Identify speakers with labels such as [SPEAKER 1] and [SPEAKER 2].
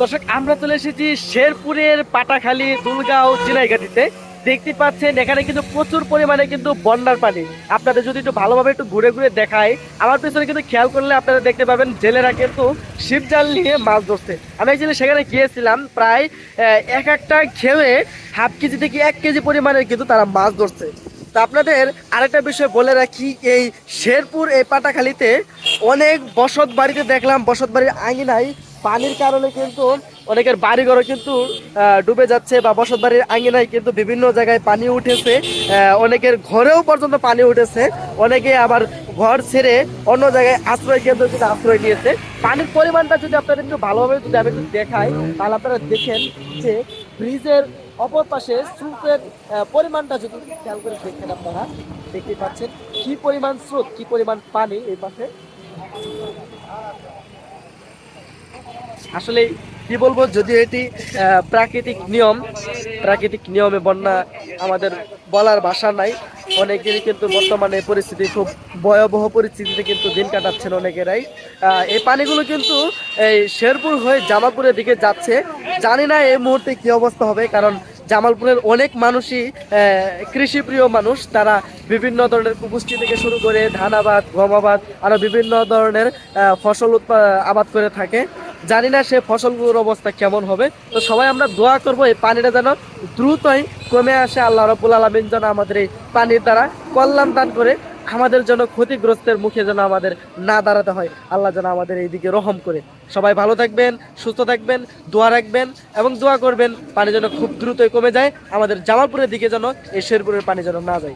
[SPEAKER 1] দর্শক, আমরা চলে এসেছি শেরপুরের পাটাখালী, দুলগাঁও চিনাইঘাটিতে দেখতে পাচ্ছেন, এখানে কিন্তু প্রচুর পরিমাণে কিন্তু বন্যার পানি। আপনাদের যদি একটু ভালোভাবে একটু ঘুরে ঘুরে দেখায় আমার পেছনে কিন্তু খেয়াল করলে আপনারা দেখতে পাবেন, জেলেরা কিন্তু শিবজাল নিয়ে মাছ ধরছে। আমি অ্যাকচুয়ালি সেখানে গিয়েছিলাম, প্রায় এক একটা খেয়ে হাফ কেজি থেকে এক কেজি পরিমাণের কিন্তু তারা মাছ ধরছে। তা আপনাদের আরেকটা বিষয় বলে রাখি, এই শেরপুর, এই পাটাখালিতে অনেক বসত বাড়িতে দেখলাম, বসত বাড়ির আঙিনায় পানির কারণে কিন্তু অনেকের বাড়িঘরও কিন্তু ডুবে যাচ্ছে বা বসত বাড়ির আঙিনায় কিন্তু বিভিন্ন জায়গায় পানি উঠেছে। অনেকের ঘরেও পর্যন্ত পানি উঠেছে। অনেকে আবার ঘর ছেড়ে অন্য জায়গায় আশ্রয় কেন্দ্র থেকে আশ্রয় নিয়েছে। পানির পরিমাণটা যদি আপনারা একটু ভালোভাবে যদি আমি একটু দেখাই, তাহলে আপনারা দেখেন যে ব্রিজের অপর পাশে স্রোতের পরিমাণটা যদি খেয়াল করে দেখেন আপনারা দেখতে পাচ্ছেন কি পরিমাণ স্রোত, কি পরিমাণ পানি এই পাশে। আসলে কি বলব, যদি এটি প্রাকৃতিক নিয়ম, প্রাকৃতিক নিয়মে বন্যা আমাদের বলার ভাষা নাই, অনেকেরই কিন্তু বর্তমানে পরিস্থিতি খুব ভয়াবহ পরিস্থিতিতে কিন্তু দিন কাটাচ্ছেন অনেকেরাই। এই পানিগুলো কিন্তু এই শেরপুর হয়ে জামালপুরের দিকে যাচ্ছে। জানি না এই মুহূর্তে কি অবস্থা হবে, কারণ জামালপুরের অনেক মানুষই কৃষিপ্রিয় মানুষ। তারা বিভিন্ন ধরনের কুপুষ্টি থেকে শুরু করে ধান আবাদ, গম আবাদ আরও বিভিন্ন ধরনের ফসল উৎপা, আবাদ করে থাকে। জানি না সে ফসলগুলোর অবস্থা কেমন হবে। তো সবাই আমরা দোয়া করব এই পানিটা যেন দ্রুতই কমে আসে। আল্লাহ রবুল আলমিন যেন আমাদের এই পানির দ্বারা কল্যাণ দান করে আমাদের জন্য ক্ষতিগ্রস্তের মুখে যেন আমাদের না দাঁড়াতে হয়। আল্লাহ যেন আমাদের এই দিকে রহম করে। সবাই ভালো থাকবেন, সুস্থ থাকবেন, দোয়া রাখবেন এবং দোয়া করবেন, পানি যেন খুব দ্রুতই কমে যায়। আমাদের জামালপুরের দিকে যেন এই শেরপুরের পানি যেন না যায়।